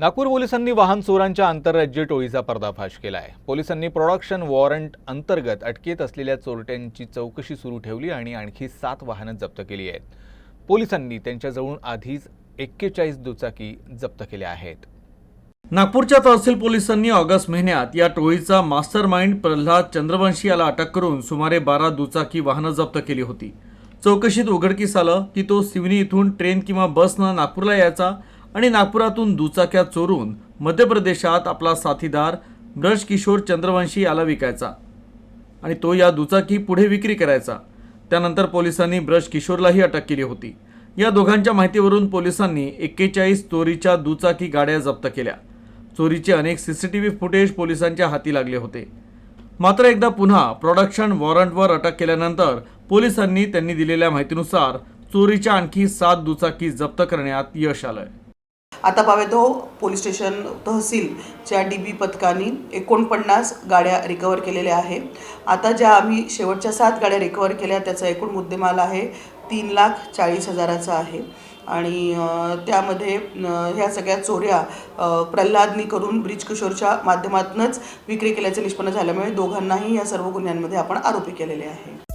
नागपूर पोलिसांनी वाहन चोरांच्या आंतरराज्य टोळीचा पर्दाफाश केला आहे पोलिसांनी प्रोडक्शन वॉरंट अंतर्गत अटकेत असलेल्या चोरट्यांची चौकशी सुरू ठेवली आणि आणखी सात वाहनं जप्त केली आहेत. पोलिसांनी त्यांच्याजवळून आधीच एक्केचाळीस दुचाकी जप्त केल्या आहेत. नागपूरच्या तहसील पोलिसांनी ऑगस्ट महिन्यात या टोळीचा मास्टर माइंड प्रल्हाद चंद्रवंशी याला अटक करून सुमारे बारा दुचाकी वाहनं जप्त केली होती. चौकशीत उघडकीस आलं की तो सिवनी इथून ट्रेन किंवा बसनं नागपूरला यायचा आणि नागपुरातून दुचाक्या चोरून मध्य प्रदेशात आपला साथीदार ब्रज किशोर चंद्रवंशी याला विकायचा. आणि तो या दुचाकी पुढे विक्री करायचा. त्यानंतर पोलिसांनी ब्रज किशोरलाही अटक केली होती. या दोघांच्या माहितीवरून पोलिसांनी एक्केचाळीस चोरीच्या दुचाकी गाड्या जप्त केल्या. चोरीचे अनेक C C T V footage पोलिसांच्या हाती लागले होते. मात्र एकदा पुन्हा प्रोडक्शन वॉरंटवर अटक केल्यानंतर पोलिसांनी त्यांनी दिलेल्या माहितीनुसार चोरीच्या आणखी सात दुचाकी जप्त करण्यात यश आलंय. आता पावेतो पोलीस स्टेशन तहसीलच्या डी बी पथकाने एकोणपन्नास गाड्या रिकवर केलेल्या आहे आता ज्या आम्ही शेवटच्या सात गाड्या रिकवर केल्या त्याचा एकूण मुद्देमाल आहे तीन लाख चाळीस हजाराचा आहे. आणि त्यामध्ये ह्या सगळ्या चोऱ्या प्रल्हादनी करून ब्रिज किशोरच्या माध्यमातूनच विक्री केल्याचे निष्पन्न झाल्यामुळे दोघांनाही या सर्व गुन्ह्यांमध्ये आपण आरोपी केलेले आहे.